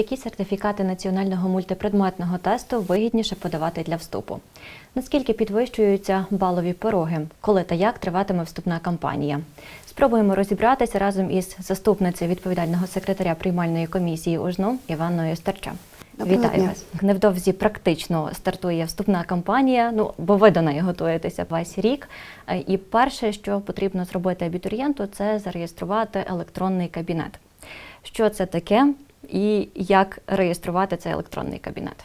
які сертифікати національного мультипредметного тесту вигідніше подавати для вступу. Наскільки підвищуються балові пороги, коли та як триватиме вступна кампанія? Спробуємо розібратися разом із заступницею відповідального секретаря приймальної комісії УЖНУ Іванною Старча. Доброго Вітаю дня. вас. Невдовзі практично стартує вступна кампанія. Ну бо ви до неї готуєтеся весь рік. І перше, що потрібно зробити абітурієнту, це зареєструвати електронний кабінет. Що це таке і як реєструвати цей електронний кабінет?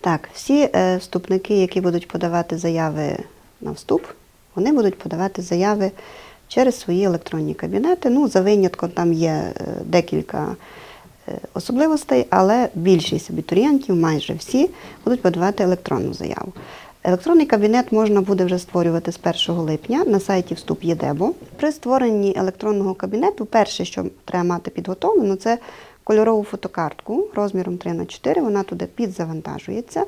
Так, всі е, вступники, які будуть подавати заяви на вступ, вони будуть подавати заяви через свої електронні кабінети. Ну, за винятком там є е, декілька е, особливостей, але більшість абітурієнтів, майже всі, будуть подавати електронну заяву. Електронний кабінет можна буде вже створювати з 1 липня на сайті Вступ ЄДЕБО. При створенні електронного кабінету перше, що треба мати підготовлено, це кольорову фотокартку розміром 3 на 4 Вона туди підзавантажується.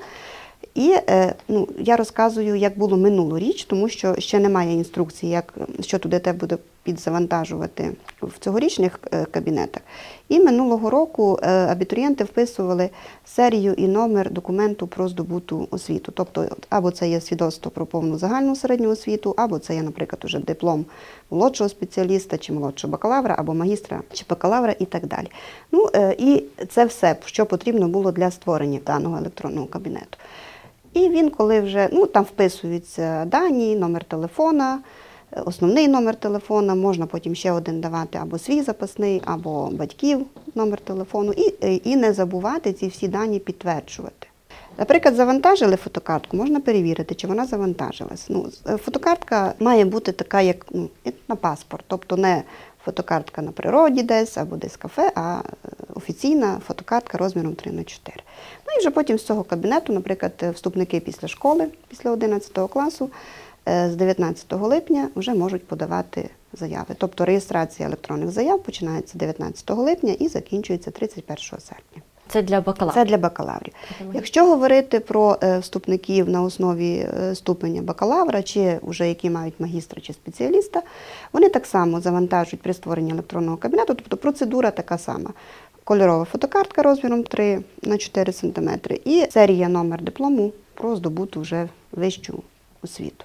І е, ну, я розказую, як було минулу річ, тому що ще немає інструкції, як, що туди те буде підзавантажувати в цьогорічних е, кабінетах. І минулого року е, абітурієнти вписували серію і номер документу про здобуту освіту. Тобто, або це є свідоцтво про повну загальну середню освіту, або це є, наприклад, уже диплом молодшого спеціаліста чи молодшого бакалавра, або магістра чи бакалавра і так далі. Ну, і це все, що потрібно було для створення даного електронного кабінету. І він, коли вже ну там вписуються дані, номер телефона, е, основний номер телефона, можна потім ще один давати або свій запасний, або батьків номер телефону, і, е, і не забувати ці всі дані підтверджувати. Наприклад, завантажили фотокартку, можна перевірити, чи вона завантажилась. Ну, е, фотокартка має бути така, як ну, на паспорт, тобто не фотокартка на природі десь або десь кафе, а е, офіційна фотокартка розміром 3 на 4 Ну і вже потім з цього кабінету, наприклад, е, вступники після школи, після 11 класу, е, з 19 липня вже можуть подавати заяви. Тобто реєстрація електронних заяв починається 19 липня і закінчується 31 серпня. Це для бакалаврів. Це для бакалаврів. Якщо говорити про е, вступників на основі е, ступеня бакалавра, чи вже які мають магістра чи спеціаліста, вони так само завантажують при створенні електронного кабінету, тобто процедура така сама. Кольорова фотокартка розміром 3 на 4 см і серія номер диплому про здобуту вже вищу освіту.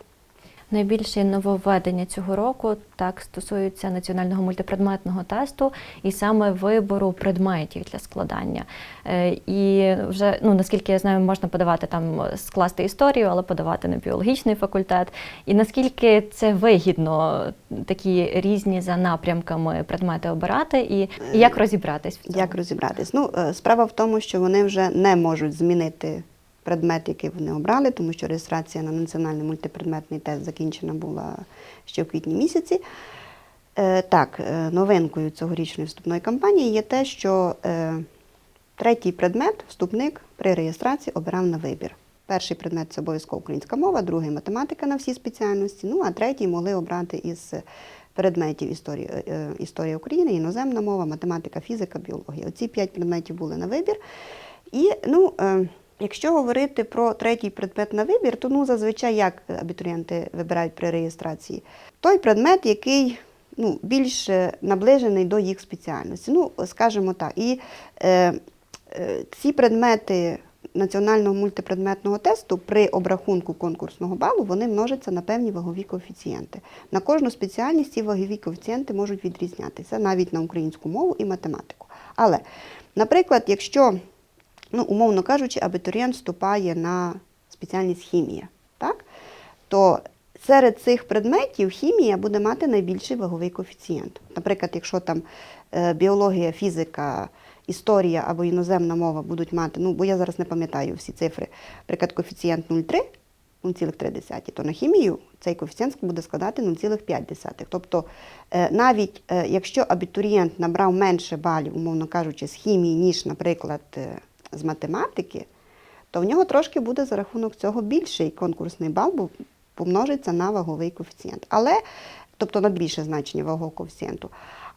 Найбільші нововведення цього року так стосуються національного мультипредметного тесту і саме вибору предметів для складання. Е, І вже ну наскільки я знаю, можна подавати там скласти історію, але подавати на біологічний факультет. І наскільки це вигідно такі різні за напрямками предмети обирати, і, і як розібратись в цьому? Як розібратись? Ну, е, справа в тому, що вони вже не можуть змінити предмет, який вони обрали, тому що реєстрація на національний мультипредметний тест закінчена була ще в квітні місяці. Е, Так, е, новинкою цьогорічної вступної кампанії є те, що е, третій предмет, вступник при реєстрації обирав на вибір. Перший предмет це обов'язково українська мова, другий математика на всі спеціальності. Ну а третій могли обрати із предметів історії, історія України, іноземна мова, математика, фізика, біологія. Оці п'ять предметів були на вибір. І ну, якщо говорити про третій предмет на вибір, то ну, зазвичай як абітурієнти вибирають при реєстрації? Той предмет, який ну, більш е, наближений до їх спеціальності. Ну, скажімо так. І е, е, ці предмети національного мультипредметного тесту при обрахунку конкурсного балу вони множаться на певні вагові коефіцієнти. На кожну спеціальність ці вагові коефіцієнти можуть відрізнятися навіть на українську мову і математику. Але, наприклад, якщо, ну, умовно кажучи, абітурієнт вступає на спеціальність хімія, так? то серед цих предметів хімія буде мати найбільший ваговий коефіцієнт. Наприклад, якщо там е, біологія, фізика, історія або іноземна мова будуть мати, ну бо я зараз не пам'ятаю всі цифри, наприклад, коефіцієнт 0,3, 0,3, то на хімію цей коефіцієнт буде складати 0,5. Тобто е, навіть е, якщо абітурієнт набрав менше балів, умовно кажучи, з хімії, ніж, наприклад, з математики, то в нього трошки буде за рахунок цього більший конкурсний бал, бо помножиться на ваговий коефіцієнт. Але, тобто на більше значення вагового коефіцієнту.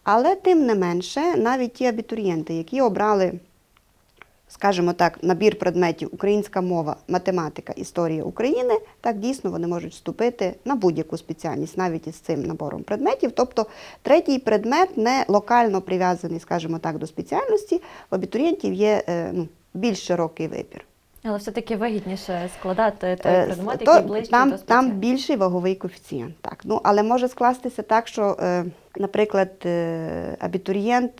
Але тим не менше, навіть ті абітурієнти, які обрали скажімо так, набір предметів українська мова, математика, історія України, так дійсно вони можуть вступити на будь-яку спеціальність, навіть із цим набором предметів. Тобто третій предмет не локально прив'язаний, скажімо так, до спеціальності. В абітурієнтів є е, ну, більш широкий вибір. Але все-таки вигідніше складати той Е, предмет, який ближчий там, до там більший ваговий коефіцієнт. Так. Ну, але може скластися так, що, е, наприклад, е, абітурієнт,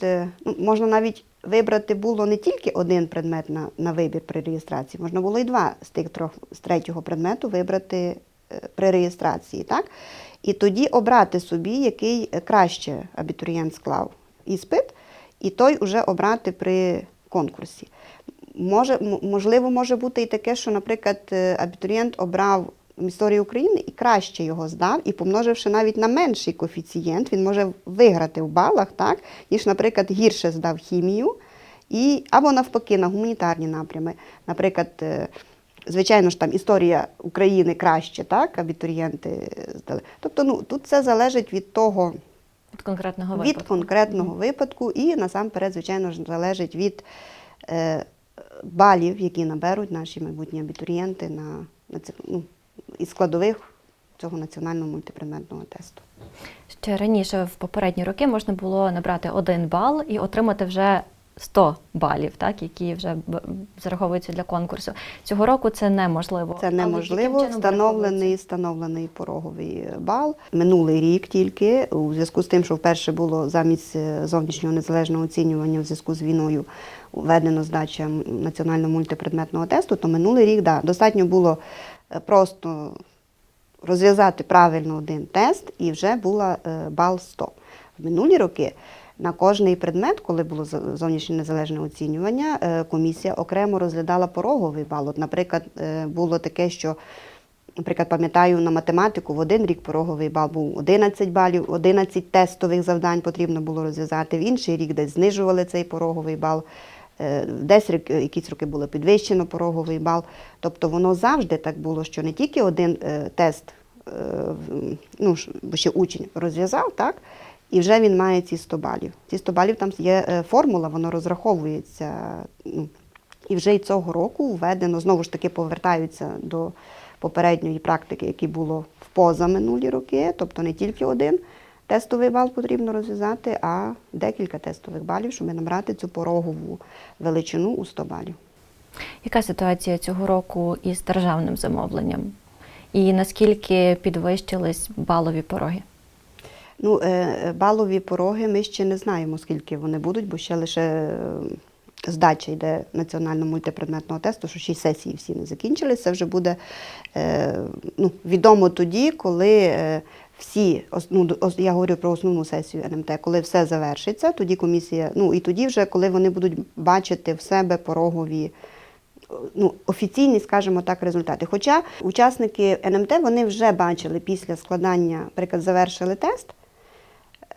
ну, можна навіть вибрати було не тільки один предмет на, на вибір при реєстрації, можна було і два з тих трьох з третього предмету вибрати при реєстрації. Так? І тоді обрати собі, який краще абітурієнт склав іспит, і той уже обрати при конкурсі. Може, можливо, може бути і таке, що, наприклад, е, абітурієнт обрав історію України і краще його здав, і помноживши навіть на менший коефіцієнт, він може виграти в балах, так, ніж, наприклад, гірше здав хімію, і, або навпаки, на гуманітарні напрями. Наприклад, е, звичайно ж там історія України краще, так, абітурієнти е, здали. Тобто, ну, тут це залежить від того, Від конкретного від випадку. конкретного випадку і насамперед, звичайно ж, залежить від е, балів, які наберуть наші майбутні абітурієнти на, на ці- ну, із складових цього національного мультипредметного тесту. Ще раніше, в попередні роки, можна було набрати один бал і отримати вже 100 балів, так, які вже зараховуються для конкурсу. Цього року це неможливо. Це неможливо. Встановлений, встановлений пороговий бал. Минулий рік тільки, у зв'язку з тим, що вперше було замість е, зовнішнього незалежного оцінювання в зв'язку з війною введено здача національного мультипредметного тесту, то минулий рік да, достатньо було е, просто розв'язати правильно один тест і вже була е, бал 100. В минулі роки на кожний предмет, коли було зовнішнє незалежне оцінювання, е, комісія окремо розглядала пороговий бал. От, наприклад, було таке, що, наприклад, пам'ятаю, на математику в один рік пороговий бал був 11 балів, 11 тестових завдань потрібно було розв'язати. В інший рік десь знижували цей пороговий бал. Е, Десь е, якісь роки було підвищено пороговий бал. Тобто воно завжди так було, що не тільки один е, тест, ну, ще учень розв'язав, так? І вже він має ці 100 балів. Ці 100 балів там є формула, воно розраховується. Ну, і вже й цього року введено, знову ж таки, повертаються до попередньої практики, які було в позаминулі роки, тобто не тільки один тестовий бал потрібно розв'язати, а декілька тестових балів, щоб набрати цю порогову величину у 100 балів. Яка ситуація цього року із державним замовленням? І наскільки підвищились балові пороги? Ну, е, балові пороги ми ще не знаємо, скільки вони будуть, бо ще лише е, здача йде національного мультипредметного тесту, що ще й сесії всі не закінчились. Це вже буде е, ну, відомо тоді, коли всі, ну, я говорю про основну сесію НМТ, коли все завершиться, тоді комісія, ну і тоді вже, коли вони будуть бачити в себе порогові ну, офіційні, скажімо так, результати. Хоча учасники НМТ вони вже бачили після складання, наприклад, завершили тест,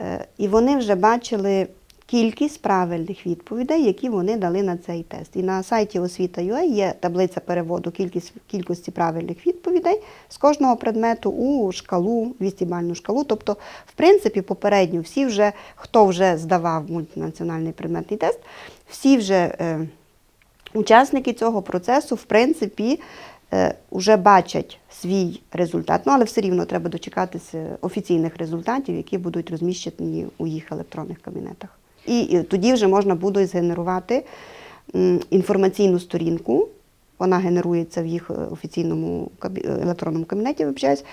е, і вони вже бачили кількість правильних відповідей, які вони дали на цей тест. І на сайті освіта.ua є таблиця переводу кількість, кількості правильних відповідей з кожного предмету у шкалу, 200-бальну шкалу. Тобто, в принципі, попередньо всі вже, хто вже здавав мультинаціональний предметний тест, всі вже. е, Учасники цього процесу, в принципі, вже бачать свій результат, ну але все рівно треба дочекатися офіційних результатів, які будуть розміщені у їх електронних кабінетах. І тоді вже можна буде згенерувати інформаційну сторінку. Вона генерується в їх е, офіційному е, електронному кабінеті, вибачаюсь,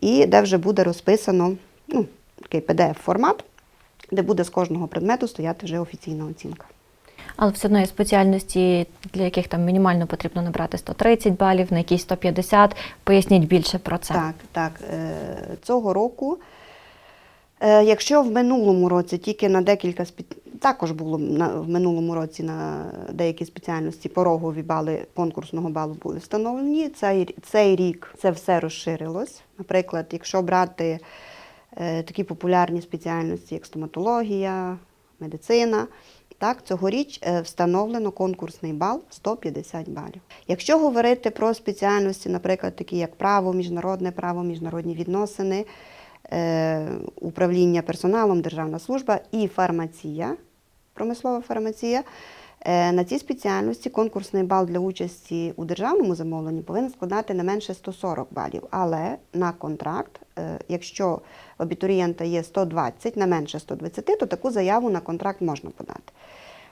і де вже буде розписано ну, такий PDF-формат, де буде з кожного предмету стояти вже офіційна оцінка. Але все одно є спеціальності, для яких там мінімально потрібно набрати 130 балів, на якісь 150. Поясніть більше про це. Так, так. Е, Цього року, якщо в минулому році тільки на декілька також було в минулому році на деякі спеціальності порогові бали конкурсного балу були встановлені. Цей, цей рік це все розширилось. Наприклад, якщо брати е, такі популярні спеціальності, як стоматологія, медицина. Так, цьогоріч е, встановлено конкурсний бал 150 балів. Якщо говорити про спеціальності, наприклад, такі як право, міжнародне право, міжнародні відносини, е, управління персоналом, державна служба і фармація, промислова фармація, Е, На цій спеціальності конкурсний бал для участі у державному замовленні повинен складати не менше 140 балів. Але на контракт, е, якщо абітурієнта є 120, не менше 120, то таку заяву на контракт можна подати.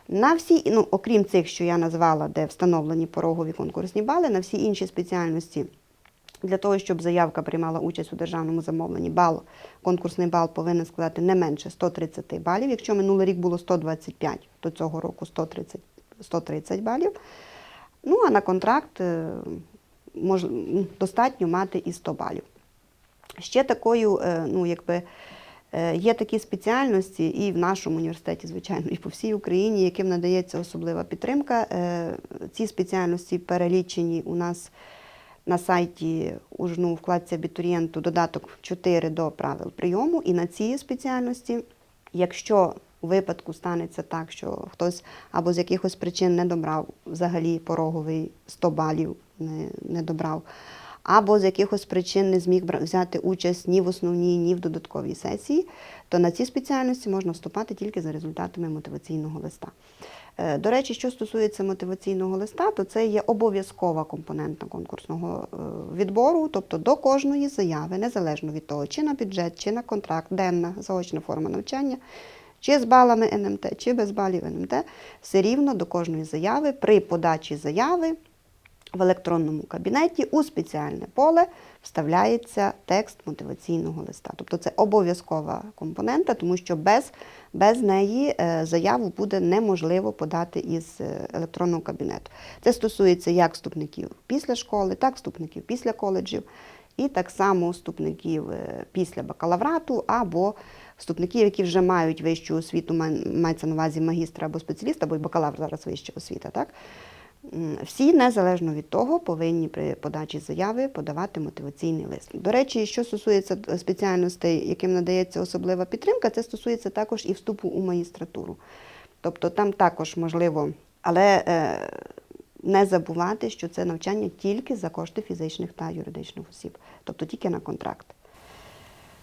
На всі, ну, окрім цих, що я назвала, де встановлені порогові конкурсні бали, на всі інші спеціальності для того, щоб заявка приймала участь у державному замовленні, бал, конкурсний бал повинен складати не менше 130 балів. Якщо минулий рік було 125, то цього року 130, 130 балів. Ну, а на контракт е, мож, достатньо мати і 100 балів. Ще такою, е, ну, якби, е, є такі спеціальності і в нашому університеті, звичайно, і по всій Україні, яким надається особлива підтримка. Ці спеціальності перелічені у нас на сайті УЖНУ вкладці абітурієнту додаток 4 до правил прийому. І на цій спеціальності, якщо у випадку станеться так, що хтось або з якихось причин не добрав взагалі пороговий 100 балів, не, не добрав, або з якихось причин не зміг взяти участь ні в основній, ні в додатковій сесії, то на ці спеціальності можна вступати тільки за результатами мотиваційного листа. Е, До речі, що стосується мотиваційного листа, то це є обов'язкова компонентна конкурсного е, відбору, тобто до кожної заяви, незалежно від того, чи на бюджет, чи на контракт, денна заочна форма навчання, чи з балами НМТ, чи без балів НМТ, все рівно до кожної заяви при подачі заяви в електронному кабінеті у спеціальне поле вставляється текст мотиваційного листа. Тобто це обов'язкова компонента, тому що без, без неї е, заяву буде неможливо подати із е, електронного кабінету. Це стосується як вступників після школи, так вступників після коледжів, і так само вступників е, після бакалаврату або вступників, які вже мають вищу освіту, мається на увазі магістра або спеціаліста, або й бакалавр зараз вища освіта. Так? Всі, незалежно від того, повинні при подачі заяви подавати мотиваційний лист. До речі, що стосується спеціальностей, яким надається особлива підтримка, це стосується також і вступу у магістратуру. Тобто там також можливо, але е, не забувати, що це навчання тільки за кошти фізичних та юридичних осіб, тобто тільки на контракт.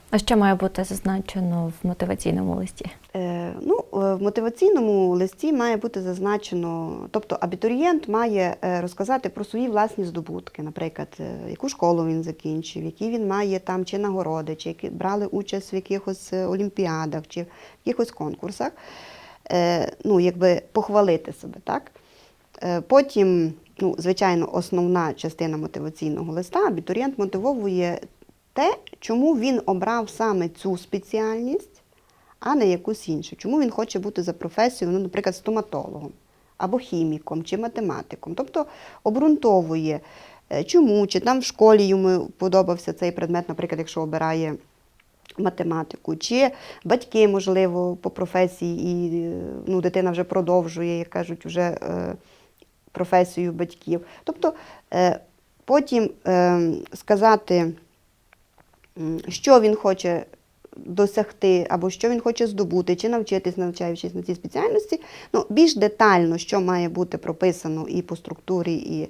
А що має бути зазначено в мотиваційному листі? Е, ну, е, в мотиваційному листі має бути зазначено, тобто абітурієнт має е, розказати про свої власні здобутки, наприклад, е, яку школу він закінчив, які він має там чи нагороди, чи які брали участь в якихось олімпіадах, чи в якихось конкурсах. Е, Ну, якби похвалити себе, так? Е, Потім, ну, звичайно, основна частина мотиваційного листа абітурієнт мотивовує те, чому він обрав саме цю спеціальність, а не якусь іншу. Чому він хоче бути за професією, ну, наприклад, стоматологом, або хіміком, чи математиком. Тобто обґрунтовує, е, чому, чи там в школі йому подобався цей предмет, наприклад, якщо обирає математику, чи батьки, можливо, по професії, і е, ну, дитина вже продовжує, як кажуть, вже е, професію батьків. Тобто е, потім е, сказати, що він хоче досягти, або що він хоче здобути, чи навчитись, навчаючись на цій спеціальності. Ну, більш детально, що має бути прописано і по структурі, і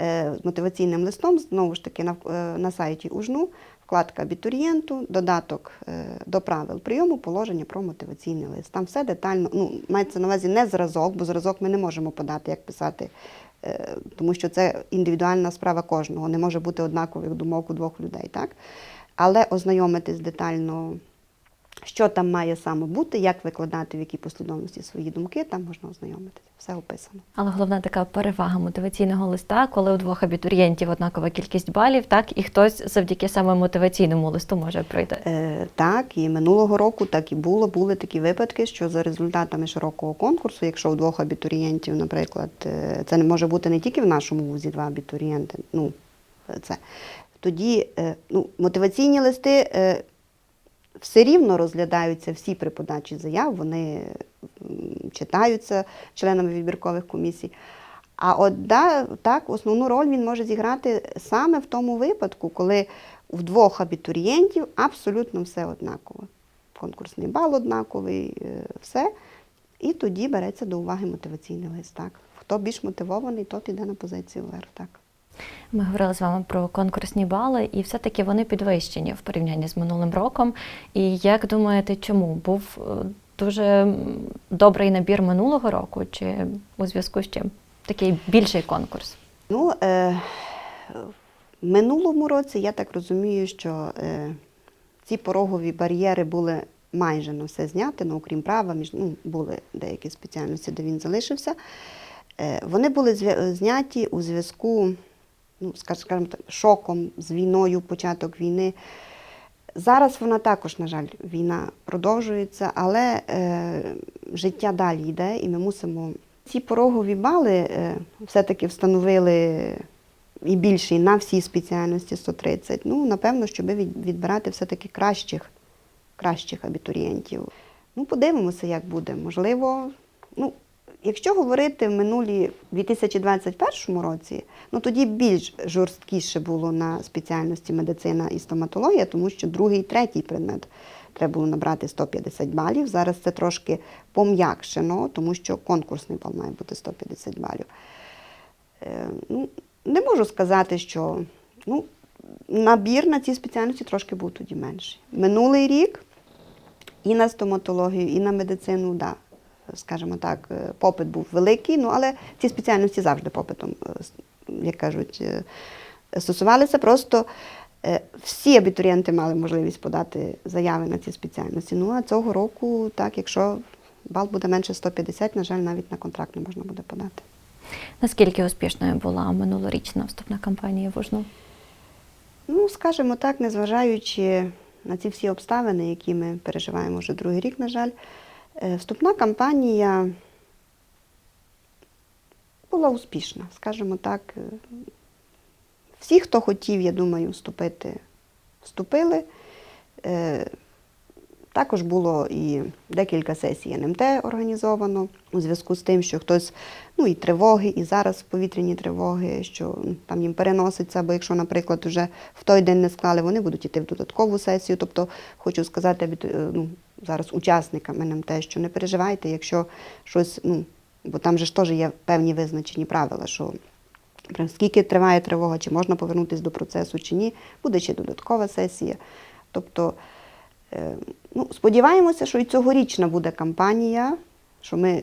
е, мотиваційним листом, знову ж таки, на, е, на сайті УЖНУ, вкладка абітурієнту, додаток е, до правил прийому, положення про мотиваційний лист. Там все детально, ну, мається на увазі не зразок, бо зразок ми не можемо подати, як писати, е, тому що це індивідуальна справа кожного, не може бути однакових думок у двох людей. Так? Але ознайомитись детально, що там має саме бути, як викладати, в якій послідовності свої думки, там можна ознайомитися. Все описано. Але головна така перевага мотиваційного листа, коли у двох абітурієнтів однакова кількість балів, так і хтось завдяки саме мотиваційному листу може пройти. Е, так, і минулого року так і було. Були такі випадки, що за результатами широкого конкурсу, якщо у двох абітурієнтів, наприклад, е, це не може бути не тільки в нашому вузі два абітурієнти, ну це тоді е, ну, мотиваційні листи е, все рівно розглядаються всі при подачі заяв, вони читаються членами відбіркових комісій. А от да, так, основну роль він може зіграти саме в тому випадку, коли в двох абітурієнтів абсолютно все однаково. Конкурсний бал однаковий, е, все. І тоді береться до уваги мотиваційний лист. Так. Хто більш мотивований, тот іде на позицію вверх. Так. Ми говорили з вами про конкурсні бали, і все-таки вони підвищені в порівнянні з минулим роком. І як думаєте, чому був е, дуже добрий набір минулого року, чи у зв'язку з чим такий більший конкурс? Ну, е, в минулому році я так розумію, що е, ці порогові бар'єри були майже на все зняти, ну, окрім права, між, ну, були деякі спеціальності, де він залишився. Е, вони були зняті у зв'язку, ну, скажімо так, шоком з війною, початок війни. Зараз вона також, на жаль, війна продовжується, але е, життя далі йде, і ми мусимо. Ці порогові бали е, все-таки встановили і більше і на всі спеціальності 130. Ну, напевно, щоб відбирати все-таки кращих, кращих абітурієнтів. Ну, подивимося, як буде. Можливо, ну, якщо говорити в минулі 2021 році, ну тоді більш жорсткіше було на спеціальності медицина і стоматологія, тому що другий і третій предмет треба було набрати 150 балів. Зараз це трошки пом'якшено, тому що конкурсний бал має бути 150 балів. Е, ну, не можу сказати, що ну, набір на ці спеціальності трошки був тоді менший. Минулий рік і на стоматологію, і на медицину, да, скажімо так, е, попит був великий, ну, але ці спеціальності завжди попитом, е, як кажуть, е, стосувалися. Просто всі абітурієнти мали можливість подати заяви на ці спеціальності. Ну, а цього року, так, якщо бал буде менше 150, на жаль, навіть на контракт не можна буде подати. Наскільки успішною була минулорічна вступна кампанія в УЖНУ? Ну, скажімо так, незважаючи на ці всі обставини, які ми переживаємо вже другий рік, на жаль, вступна кампанія була успішна, скажімо так. е, Всі, хто хотів, я думаю, вступити, вступили. Е, Також було і декілька сесій НМТ організовано у зв'язку з тим, що хтось, ну і тривоги, і зараз повітряні тривоги, що ну, там їм переноситься, бо якщо, наприклад, вже в той день не склали, вони будуть йти в додаткову сесію. Тобто, хочу сказати е, ну, зараз учасникам НМТ, що не переживайте, якщо щось, ну, бо там же ж теж є певні визначені правила, що скільки триває тривога, чи можна повернутися до процесу, чи ні, буде ще додаткова сесія. Тобто, е, ну, сподіваємося, що і цьогорічна буде кампанія, що ми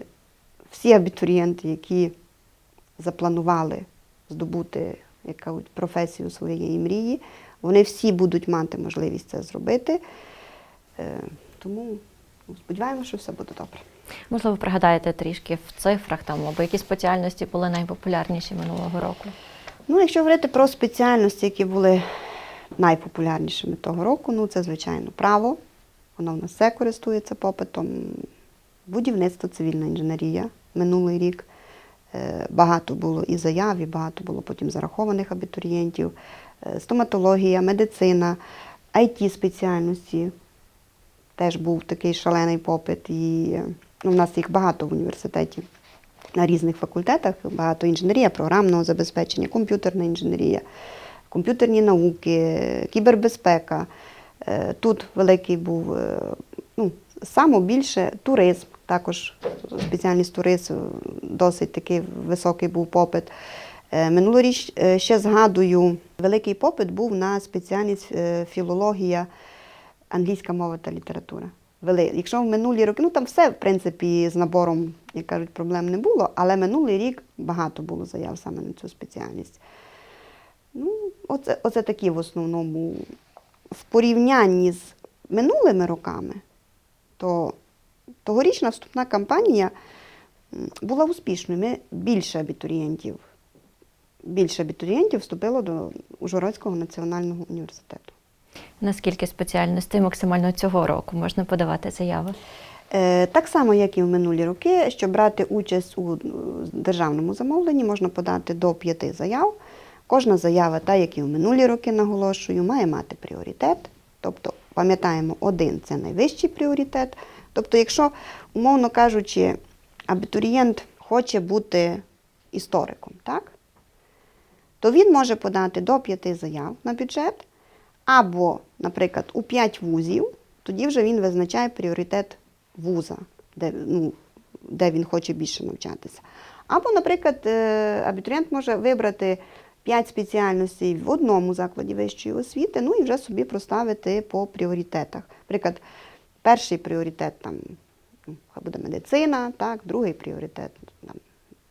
всі абітурієнти, які запланували здобути як кажуть, професію своєї мрії, вони всі будуть мати можливість це зробити. Тому ну, сподіваємося, що все буде добре. Можливо, пригадаєте трішки в цифрах там, або які спеціальності були найпопулярніші минулого року? Ну, якщо говорити про спеціальності, які були найпопулярнішими того року, ну це, звичайно, право. Воно в нас все користується попитом. Будівництво, цивільна інженерія минулий рік. Е, Багато було і заяв, і багато було потім зарахованих абітурієнтів. Е, Стоматологія, медицина, it спеціальності теж був такий шалений попит. І ну, в нас їх багато в університеті на різних факультетах, багато інженерія, програмного забезпечення, комп'ютерна інженерія, комп'ютерні науки, кібербезпека. Е, Тут великий був, е, ну, саме більше туризм, також спеціальність туризм, досить такий високий був попит. Е, Минулоріч ще згадую, великий попит був на спеціальність філологія, англійська мова та література. Вели. Якщо в минулі роки, ну там все, в принципі, з набором, як кажуть, проблем не було, але минулий рік багато було заяв саме на цю спеціальність. Ну, оце, оце такі в основному. В порівнянні з минулими роками, то тогорічна вступна кампанія була успішною. Ми більше абітурієнтів, більше абітурієнтів вступило до Ужгородського національного університету. Наскільки спеціальностей максимально цього року можна подавати заяви? Е, Так само, як і в минулі роки, щоб брати участь у е, державному замовленні, можна подати до п'яти заяв. Кожна заява, та як і в минулі роки наголошую, має мати пріоритет. Тобто, пам'ятаємо, один це найвищий пріоритет. Тобто, якщо, умовно кажучи, абітурієнт хоче бути істориком, так? то він може подати до п'яти заяв на бюджет, або, наприклад, у п'ять вузів, тоді вже він визначає пріоритет вуза, де, ну, де він хоче більше навчатися. Або, наприклад, е, абітурієнт може вибрати 5 спеціальностей в одному закладі вищої освіти, ну і вже собі проставити по пріоритетах. Наприклад, перший пріоритет там ну, буде медицина, так, другий пріоритет там,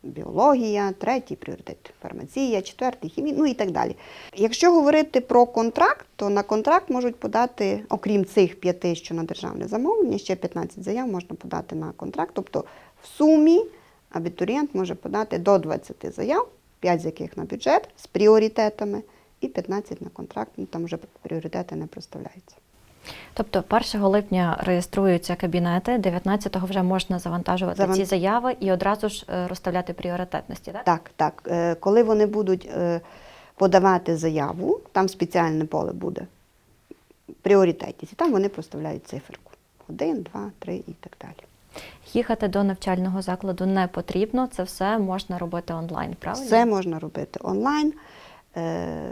біологія, третій пріоритет фармація, четвертий хімія, ну і так далі. Якщо говорити про контракт, то на контракт можуть подати, окрім цих п'яти, що на державне замовлення, ще 15 заяв можна подати на контракт. Тобто в сумі абітурієнт може подати до 20 заяв, 5 з яких на бюджет з пріоритетами, і 15 на контракт. Ну там вже пріоритети не проставляються. Тобто 1 липня реєструються кабінети, 19-го вже можна завантажувати Заван- ці заяви і одразу ж е, розставляти пріоритетності, так? Так, так. Е, Коли вони будуть е, подавати заяву, там спеціальне поле буде пріоритетність, і там вони проставляють циферку. Один, два, три і так далі. Їхати до навчального закладу не потрібно, це все можна робити онлайн, правильно? Все можна робити онлайн,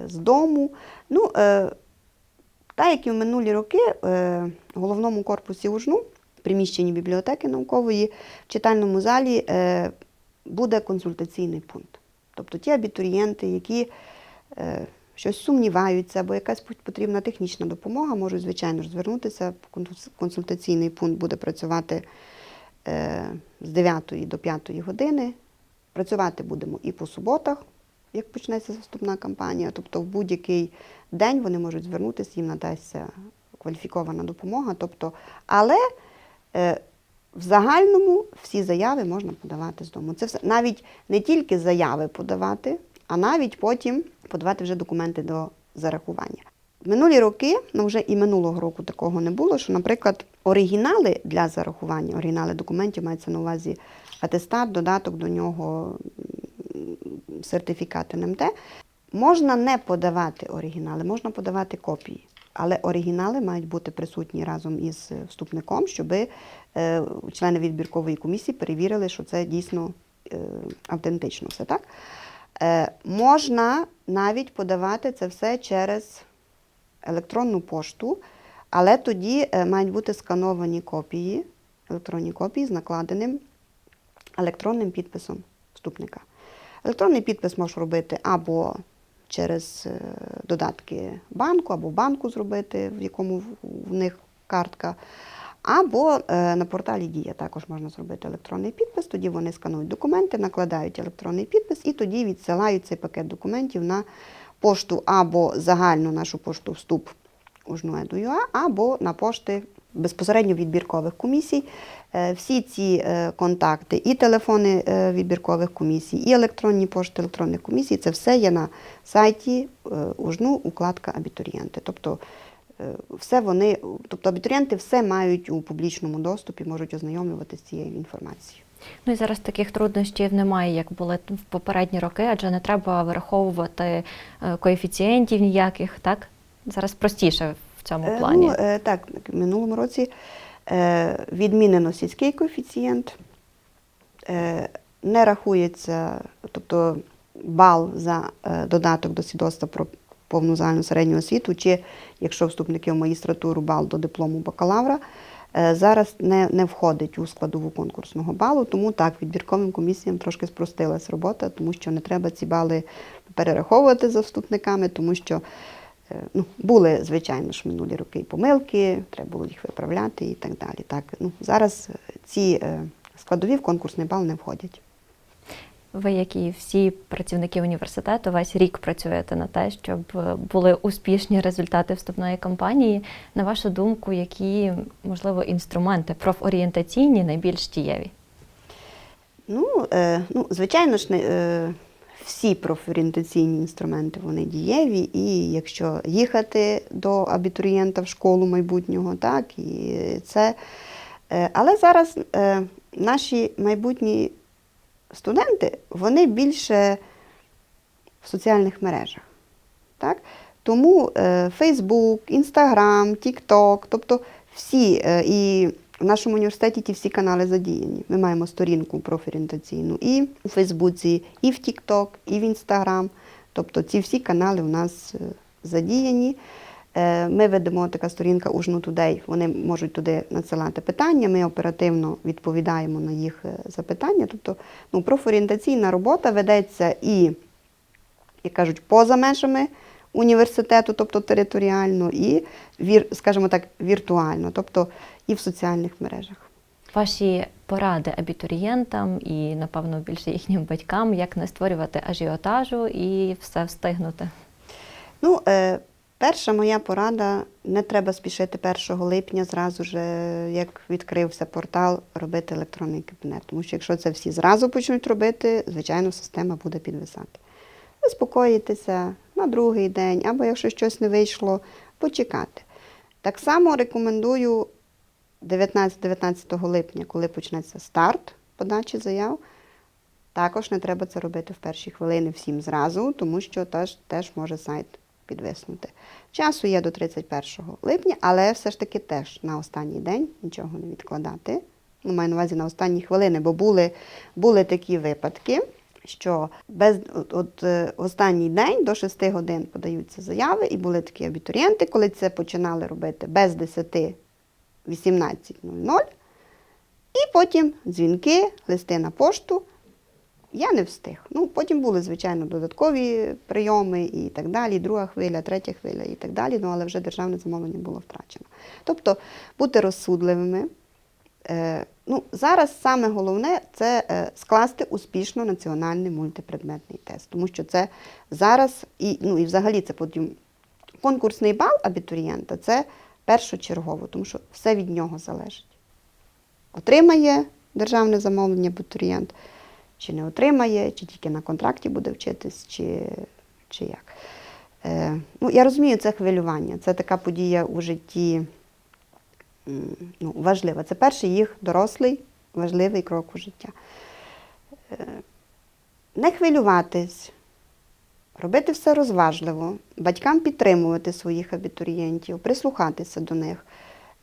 з дому. Ну, так як і в минулі роки, е, в головному корпусі УЖНУ, в приміщенні бібліотеки наукової, в читальному залі е, буде консультаційний пункт. Тобто ті абітурієнти, які е, щось сумніваються, або якась потрібна технічна допомога, можуть, звичайно ж, звернутися. Консультаційний пункт буде працювати з 9 до 5 години. Працювати будемо і по суботах, як почнеться заступна кампанія. Тобто в будь-який день вони можуть звернутися, їм надасться кваліфікована допомога. Тобто, але е, в загальному всі заяви можна подавати з дому. Це все навіть не тільки заяви подавати, а навіть потім подавати вже документи до зарахування. Минулі роки, ну вже і минулого року такого не було, що, наприклад, оригінали для зарахування, оригінали документів мається на увазі атестат, додаток до нього, сертифікат НМТ. Можна не подавати оригінали, можна подавати копії. Але оригінали мають бути присутні разом із е, вступником, щоб члени відбіркової комісії перевірили, що це дійсно е, автентично все так. Е, Можна навіть подавати це все через електронну пошту, але тоді е, мають бути скановані копії, електронні копії з накладеним електронним підписом вступника. Електронний підпис можеш робити або через е, додатки банку, або банку зробити, в якому в- них картка. Або е, на порталі Дія також можна зробити електронний підпис, тоді вони сканують документи, накладають електронний підпис і тоді відсилають цей пакет документів на пошту або загальну нашу пошту вступ ужну.edu.ua, або на пошти безпосередньо відбіркових комісій. Е, Всі ці е, контакти, і телефони е, відбіркових комісій, і електронні пошти електронних комісій, це все є на сайті ужну укладка абітурієнти. Тобто все вони, тобто абітурієнти все мають у публічному доступі, можуть ознайомлюватися з цією інформацією. Ну і зараз таких труднощів немає, як були в попередні роки, адже не треба вираховувати коефіцієнтів ніяких, так? Зараз простіше цьому Е, плані. Ну, так, в минулому році е, відмінено сільський коефіцієнт, не рахується, тобто бал за додаток до свідоцтва про повну загальну середню освіту, чи якщо вступники в магістратуру бал до диплому бакалавра, зараз не, не входить у складову конкурсного балу, тому так, відбірковим комісіям трошки спростилась робота, тому що не треба ці бали перераховувати за вступниками, тому що Ну, були, звичайно ж, минулі роки помилки, треба було їх виправляти і так далі. Так, ну, зараз е, ці е, складові в конкурсний бал не входять. Ви, як і всі працівники університету, весь рік працюєте на те, щоб е, були успішні результати вступної кампанії. На вашу думку, які можливо інструменти профорієнтаційні найбільш дієві? Ну, е, ну звичайно ж, не, е, всі профорієнтаційні інструменти вони дієві, і якщо їхати до абітурієнта в школу майбутнього, так, і це. Е, але зараз е, наші майбутні студенти, вони більше в соціальних мережах. Так? Тому е, Facebook, Instagram, TikTok, тобто всі, і в нашому університеті ті всі канали задіяні. Ми маємо сторінку профорієнтаційну і у Фейсбуці, і в TikTok, і в Instagram. Тобто ці всі канали у нас е, задіяні. Е, Ми ведемо така сторінка Ужну Today, Вони можуть туди надсилати питання. Ми оперативно відповідаємо на їх е, запитання. Тобто, ну, профорієнтаційна робота ведеться і, як кажуть, поза межами університету, тобто територіально, і скажімо так, віртуально, тобто і в соціальних мережах. Ваші поради абітурієнтам і, напевно, більше їхнім батькам, як не створювати ажіотажу і все встигнути. Ну, е, перша моя порада не треба спішити 1 липня, зразу ж, е, як відкрився портал, робити електронний кабінет. Тому що якщо це всі зразу почнуть робити, звичайно, система буде підвисати. Заспокоїтися на другий день, або якщо щось не вийшло, почекати. Так само рекомендую 19-19 липня, коли почнеться старт подачі заяв. Також не треба це робити в перші хвилини всім зразу, тому що теж, теж може сайт підвиснути. Часу є до 31 липня, але все ж таки теж на останній день нічого не відкладати. Ну, маю на увазі на останні хвилини, бо були, були такі випадки, що без от, е, останній день до 6 годин подаються заяви, і були такі абітурієнти, коли це починали робити без 10 18.00, і потім дзвінки, листи на пошту. Я не встиг. Ну, потім були, звичайно, додаткові прийоми і так далі, друга хвиля, третя хвиля і так далі, ну, але вже державне замовлення було втрачено. Тобто бути розсудливими. Е, ну, зараз саме головне це е, скласти успішно національний мультипредметний тест, тому що це зараз і, ну, і взагалі це потім конкурсний бал абітурієнта це першочергово, тому що все від нього залежить. Отримає державне замовлення абітурієнт, чи не отримає, чи тільки на контракті буде вчитись, чи, чи як. Е, ну, я розумію, це хвилювання. Це така подія у житті ну, важлива. Це перший їх дорослий, важливий крок у життя. Е, не хвилюватись, робити все розважливо, батькам підтримувати своїх абітурієнтів, прислухатися до них,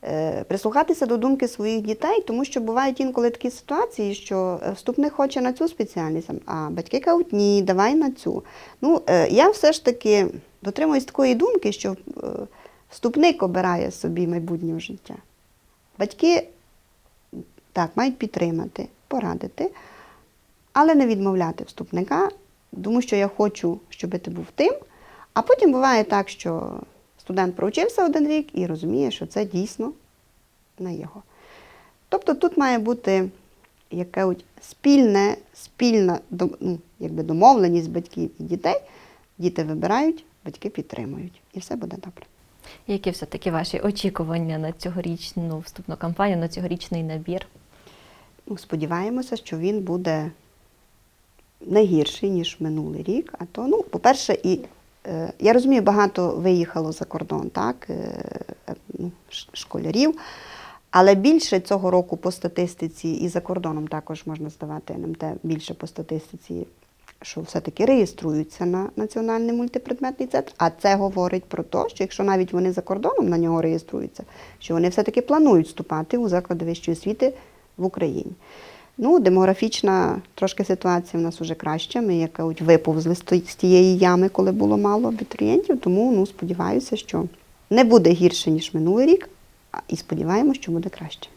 е, прислухатися до думки своїх дітей, тому що бувають інколи такі ситуації, що вступник хоче на цю спеціальність, а батьки кажуть, ні, давай на цю. Ну, е, я все ж таки дотримуюсь такої думки, що вступник обирає собі майбутнє життя. Батьки так, мають підтримати, порадити, але не відмовляти вступника, тому що я хочу, щоб ти був тим. А потім буває так, що студент проучився один рік і розуміє, що це дійсно не його. Тобто тут має бути яке спільне, спільна ну, якби домовленість батьків і дітей. Діти вибирають, батьки підтримують. І все буде добре. Які все-таки ваші очікування на цьогорічну вступну кампанію, на цьогорічний набір? Сподіваємося, що він буде не гірший, ніж минулий рік. А то, ну, по-перше, і е, я розумію, багато виїхало за кордон, так, е, ну, школярів. Але більше цього року по статистиці і за кордоном також можна здавати НМТ більше по статистиці, що все-таки реєструються на національний мультипредметний центр. А це говорить про те, що якщо навіть вони за кордоном на нього реєструються, що вони все-таки планують вступати у заклади вищої освіти в Україні. Ну, демографічна трошки ситуація в нас вже краща. Ми як кажуть, виповзли з тієї ями, коли було мало абітурієнтів. Тому ну, сподіваюся, що не буде гірше, ніж минулий рік, і сподіваємося, що буде краще.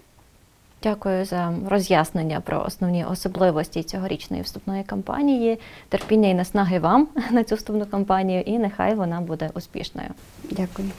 Дякую за роз'яснення про основні особливості цьогорічної вступної кампанії. Терпіння і наснаги вам на цю вступну кампанію, і нехай вона буде успішною. Дякую.